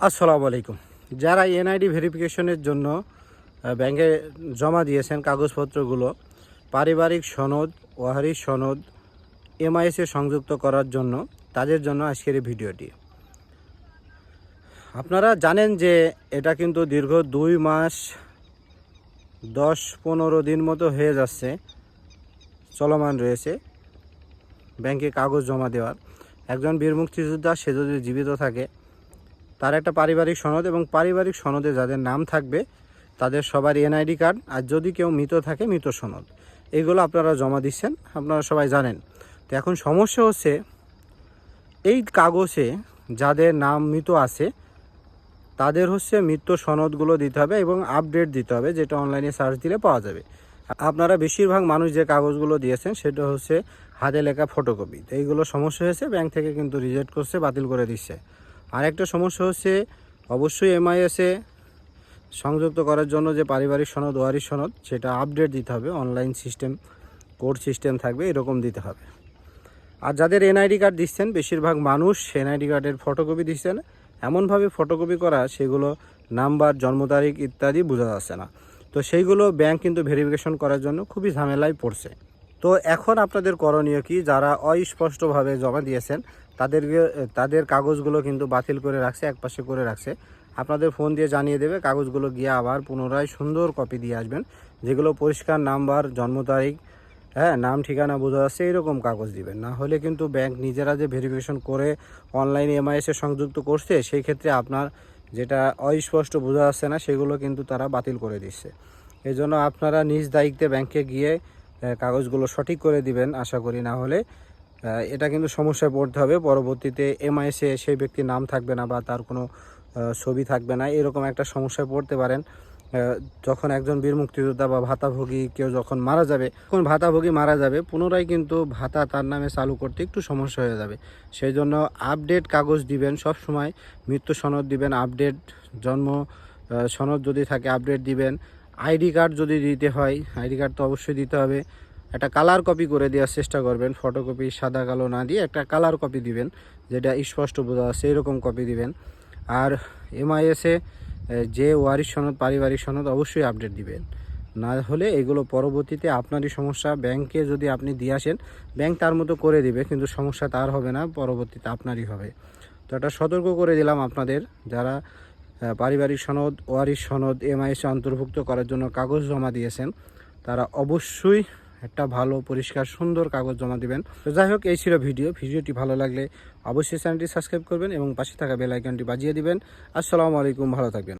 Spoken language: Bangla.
আসসালামু আলাইকুম। যারা এনআইডি ভেরিফিকেশনের জন্য ব্যাংকে জমা দিয়েছেন কাগজপত্রগুলো, পারিবারিক সনদ, ওয়াহারি সনদ, এমআইএসে সংযুক্ত করার জন্য, তাদের জন্য আজকের এই ভিডিওটি। আপনারা জানেন যে এটা কিন্তু দীর্ঘ দুই মাস, দশ পনেরো দিন মতো হয়ে যাচ্ছে, চলমান রয়েছে, ব্যাংকে কাগজ জমা দেওয়ার। একজন বীর মুক্তিযোদ্ধা, সে যদি জীবিত থাকে তার একটা পারিবারিক সনদ এবং পারিবারিক সনদে যাদের নাম থাকবে, তাদের সবার এনআইডি কার্ড আর যদি কেউ মৃত থাকে, মৃত সনদ। এইগুলো আপনারা জমা দিচ্ছেন, আপনারা সবাই জানেন। তো এখন সমস্যা হচ্ছে, এই কাগজে যাদের নাম মৃত আছে, তাদের হচ্ছে মৃত্যু সনদগুলো দিতে হবে এবং আপডেট দিতে হবে, যেটা অনলাইনে সার্চ দিলে পাওয়া যাবে। আপনারা বেশিরভাগ মানুষ যে কাগজগুলো দিয়েছেন, সেটা হচ্ছে হাতে লেখা ফটোকপি। তো এইগুলো সমস্যা হয়েছে, ব্যাংক থেকে কিন্তু রিজেক্ট করছে, বাতিল করে দিচ্ছে। আর একটা সমস্যা হচ্ছে, অবশ্যই এমআইএসে সংযুক্ত করার জন্য যে পারিবারিক সনদ ওয়ারি সনদ, সেটা আপডেট দিতে হবে। অনলাইন সিস্টেম কোড সিস্টেম থাকবে, এরকম দিতে হবে। আর যাদের এনআইডি কার্ড দিচ্ছেন, বেশিরভাগ মানুষ এনআইডি কার্ডের ফটোকপি দিচ্ছেন। এমনভাবে ফটোকপি করা, সেগুলো নাম্বার, জন্ম তারিখ ইত্যাদি বোঝা যাচ্ছে না। তো সেইগুলো ব্যাংক কিন্তু ভেরিফিকেশন করার জন্য খুবই ঝামেলায় পড়ছে। তো এখন আপনাদের করণীয় কি? যারা অস্পষ্টভাবে জমা দিয়েছেন তাদেরকে তাদের কাগজগুলো কিন্তু বাতিল করে রাখছে, একপাশে করে রাখছে। আপনাদের ফোন দিয়ে জানিয়ে দেবে, কাগজগুলো গিয়ে আবার পুনরায় সুন্দর কপি দিয়ে আসবেন। যেগুলো পরিষ্কার নাম্বার, জন্ম তারিখ হ্যাঁ নাম, ঠিকানা বোঝা যাচ্ছে, এরকম কাগজ দিবেন। না হলে কিন্তু ব্যাংক নিজেরা যে ভেরিফিকেশন করে অনলাইন এমআইএসে সংযুক্ত করছে, সেই ক্ষেত্রে আপনার যেটা অস্পষ্ট বোঝা যাচ্ছে না, সেগুলো কিন্তু তারা বাতিল করে দিচ্ছে। এই জন্য আপনারা নিজ দায়িত্বে ব্যাংকে গিয়ে কাগজগুলো সঠিক করে দিবেন, আশা করি। না হলে এটা কিন্তু সমস্যায় পড়তে হবে। পরবর্তীতে এমআইএসে সেই ব্যক্তির নাম থাকবে না বা তার কোনো ছবি থাকবে না, এরকম একটা সমস্যায় পড়তে পারেন। যখন একজন বীর মুক্তিযোদ্ধা বা ভাতাভোগী কেউ যখন মারা যাবে, তখন ভাতাভোগী মারা যাবে, পুনরায় কিন্তু ভাতা তার নামে চালু করতে একটু সমস্যা হয়ে যাবে। সেই জন্য আপডেট কাগজ দিবেন, সব সময় মৃত্যু সনদ দিবেন, আপডেট জন্ম সনদ যদি থাকে, আপডেট দিবেন। আইডি কার্ড যদি দিতে হয়, আইডি কার্ড তো অবশ্যই দিতে হবে। একটা কালার কপি করে দেওয়ার চেষ্টা করবেন। ফটোকপি সাদা, কালো না দিয়ে একটা কালার কপি দিবেন, যেটা স্পষ্ট বোঝা যাচ্ছে এরকম কপি দিবেন। আর এমআইএসে যে ওয়ারিশ সনদ, পারিবারিক সনদ অবশ্যই আপডেট দিবেন। না হলে এগুলো পরবর্তীতে আপনারই সমস্যা। ব্যাংকে যদি আপনি দিয়ে আসেন ব্যাংক তার মতো করে দিবে, কিন্তু সমস্যা তার হবে না, পরবর্তীতে আপনারই হবে। তো এটা সতর্ক করে দিলাম আপনাদের, যারা পারিবারিক সনদ, ওয়ারিশ সনদ এমআইএসে অন্তর্ভুক্ত করার জন্য কাগজ জমা দিয়েছেন, তারা অবশ্যই একটা ভালো, পরিষ্কার, সুন্দর কাগজ জমা দেবেন। তো যাই হোক, এই ছিল ভিডিও। ভিডিওটি ভালো লাগলে অবশ্যই চ্যানেলটি সাবস্ক্রাইব করবেন এবং পাশে থাকা বেল আইকনটি বাজিয়ে দিবেন। আসসালামু আলাইকুম, ভালো থাকবেন।